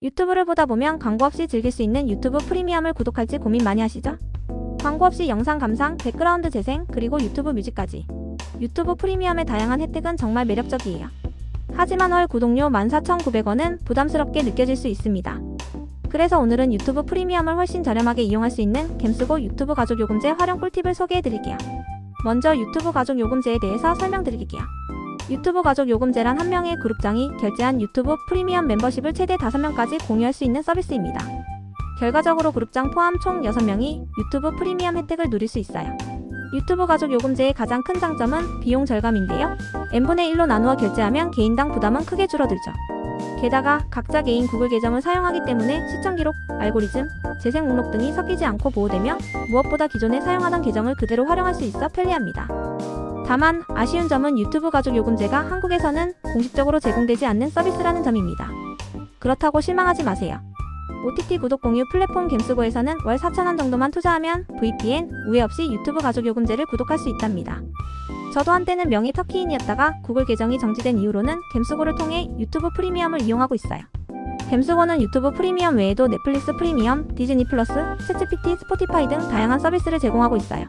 유튜브를 보다 보면 광고 없이 즐길 수 있는 유튜브 프리미엄을 구독할지 고민 많이 하시죠? 광고 없이 영상 감상, 백그라운드 재생, 그리고 유튜브 뮤직까지. 유튜브 프리미엄의 다양한 혜택은 정말 매력적이에요. 하지만 월 구독료 14,900원은 부담스럽게 느껴질 수 있습니다. 그래서 오늘은 유튜브 프리미엄을 훨씬 저렴하게 이용할 수 있는 gem스고 유튜브 가족 요금제 활용 꿀팁을 소개해 드릴게요. 먼저 유튜브 가족 요금제에 대해서 설명드릴게요. 유튜브 가족 요금제란 한 명의 그룹장이 결제한 유튜브 프리미엄 멤버십을 최대 5명까지 공유할 수 있는 서비스입니다. 결과적으로 그룹장 포함 총 6명이 유튜브 프리미엄 혜택을 누릴 수 있어요. 유튜브 가족 요금제의 가장 큰 장점은 비용 절감인데요. n분의 1로 나누어 결제하면 개인당 부담은 크게 줄어들죠. 게다가 각자 개인 구글 계정을 사용하기 때문에 시청 기록, 알고리즘, 재생 목록 등이 섞이지 않고 보호되며 무엇보다 기존에 사용하던 계정을 그대로 활용할 수 있어 편리합니다. 다만 아쉬운 점은 유튜브 가족 요금제가 한국에서는 공식적으로 제공되지 않는 서비스라는 점입니다. 그렇다고 실망하지 마세요. OTT 구독 공유 플랫폼 gem스고에서는 월 4,000원 정도만 투자하면 VPN, 우회 없이 유튜브 가족 요금제를 구독할 수 있답니다. 저도 한때는 명의 터키인이었다가 구글 계정이 정지된 이후로는 gem스고를 통해 유튜브 프리미엄을 이용하고 있어요. gem스고는 유튜브 프리미엄 외에도 넷플릭스 프리미엄, 디즈니 플러스, 챗GPT, 스포티파이 등 다양한 서비스를 제공하고 있어요.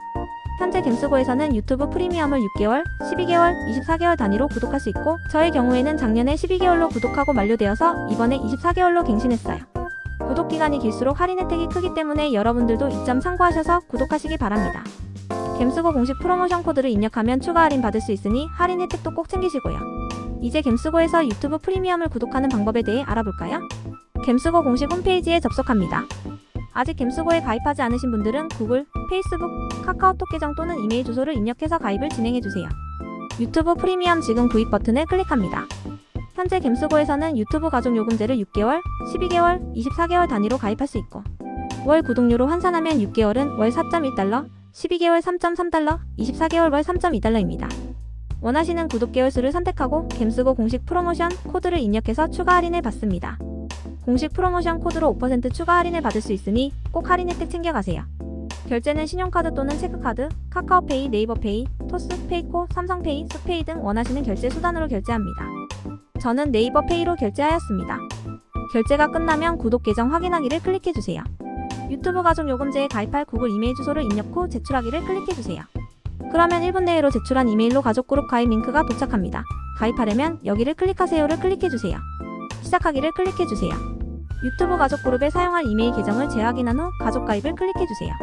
현재 gem스고에서는 유튜브 프리미엄을 6개월, 12개월, 24개월 단위로 구독할 수 있고 저의 경우에는 작년에 12개월로 구독하고 만료되어서 이번에 24개월로 갱신했어요. 구독 기간이 길수록 할인 혜택이 크기 때문에 여러분들도 이 점 참고하셔서 구독하시기 바랍니다. gem스고 공식 프로모션 코드를 입력하면 추가 할인 받을 수 있으니 할인 혜택도 꼭 챙기시고요. 이제 gem스고에서 유튜브 프리미엄을 구독하는 방법에 대해 알아볼까요? gem스고 공식 홈페이지에 접속합니다. 아직 gem스고에 가입하지 않으신 분들은 구글, 페이스북, 카카오톡 계정 또는 이메일 주소를 입력해서 가입을 진행해주세요. 유튜브 프리미엄 지금 구입 버튼을 클릭합니다. 현재 gem스고에서는 유튜브 가족 요금제를 6개월, 12개월, 24개월 단위로 가입할 수 있고 월 구독료로 환산하면 6개월은 월 4.1달러, 12개월 3.3달러, 24개월 월 3.2달러입니다. 원하시는 구독 개월 수를 선택하고 gem스고 공식 프로모션 코드를 입력해서 추가 할인을 받습니다. 공식 프로모션 코드로 5% 추가 할인을 받을 수 있으니 꼭 할인 혜택 챙겨가세요. 결제는 신용카드 또는 체크카드, 카카오페이, 네이버페이, 토스, 페이코, 삼성페이, 스페이 등 원하시는 결제 수단으로 결제합니다. 저는 네이버페이로 결제하였습니다. 결제가 끝나면 구독 계정 확인하기를 클릭해주세요. 유튜브 가족 요금제에 가입할 구글 이메일 주소를 입력 후 제출하기를 클릭해주세요. 그러면 1분 내로 제출한 이메일로 가족 그룹 가입 링크가 도착합니다. 가입하려면 여기를 클릭하세요를 클릭해주세요. 시작하기를 클릭해주세요. 유튜브 가족 그룹에 사용할 이메일 계정을 재확인한 후 가족 가입을 클릭해주세요.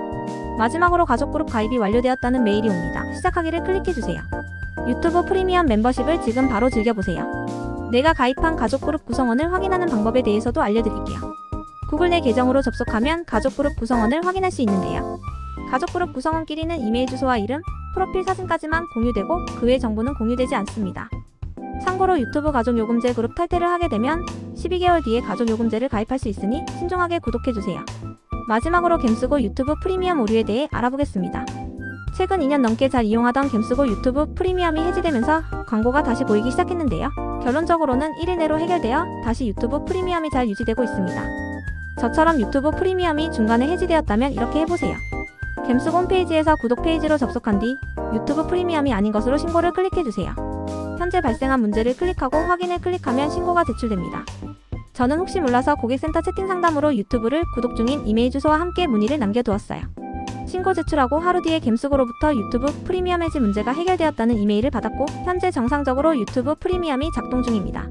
마지막으로 가족 그룹 가입이 완료되었다는 메일이 옵니다. 시작하기를 클릭해주세요. 유튜브 프리미엄 멤버십을 지금 바로 즐겨보세요. 내가 가입한 가족 그룹 구성원을 확인하는 방법에 대해서도 알려드릴게요. 구글 내 계정으로 접속하면 가족 그룹 구성원을 확인할 수 있는데요. 가족 그룹 구성원끼리는 이메일 주소와 이름, 프로필 사진까지만 공유되고 그 외 정보는 공유되지 않습니다. 참고로 유튜브 가족 요금제 그룹 탈퇴를 하게 되면 12개월 뒤에 가족 요금제를 가입할 수 있으니 신중하게 구독해주세요. 마지막으로 gem스고 유튜브 프리미엄 오류에 대해 알아보겠습니다. 최근 2년 넘게 잘 이용하던 gem스고 유튜브 프리미엄이 해지되면서 광고가 다시 보이기 시작했는데요. 결론적으로는 1일 내로 해결되어 다시 유튜브 프리미엄이 잘 유지되고 있습니다. 저처럼 유튜브 프리미엄이 중간에 해지되었다면 이렇게 해보세요. gem스고 홈페이지에서 구독 페이지로 접속한 뒤 유튜브 프리미엄이 아닌 것으로 신고를 클릭해주세요. 현재 발생한 문제를 클릭하고 확인을 클릭하면 신고가 제출됩니다. 저는 혹시 몰라서 고객센터 채팅 상담으로 유튜브를 구독 중인 이메일 주소와 함께 문의를 남겨두었어요. 신고 제출하고 하루 뒤에 gem스고로부터 유튜브 프리미엄 해지 문제가 해결되었다는 이메일을 받았고 현재 정상적으로 유튜브 프리미엄이 작동 중입니다.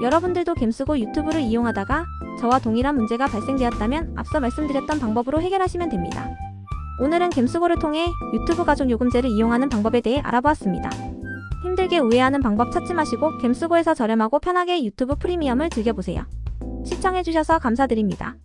여러분들도 gem스고 유튜브를 이용하다가 저와 동일한 문제가 발생되었다면 앞서 말씀드렸던 방법으로 해결하시면 됩니다. 오늘은 gem스고를 통해 유튜브 가족 요금제를 이용하는 방법에 대해 알아보았습니다. 힘들게 우회하는 방법 찾지 마시고 gem스고에서 저렴하고 편하게 유튜브 프리미엄을 즐겨보세요. 시청해주셔서 감사드립니다.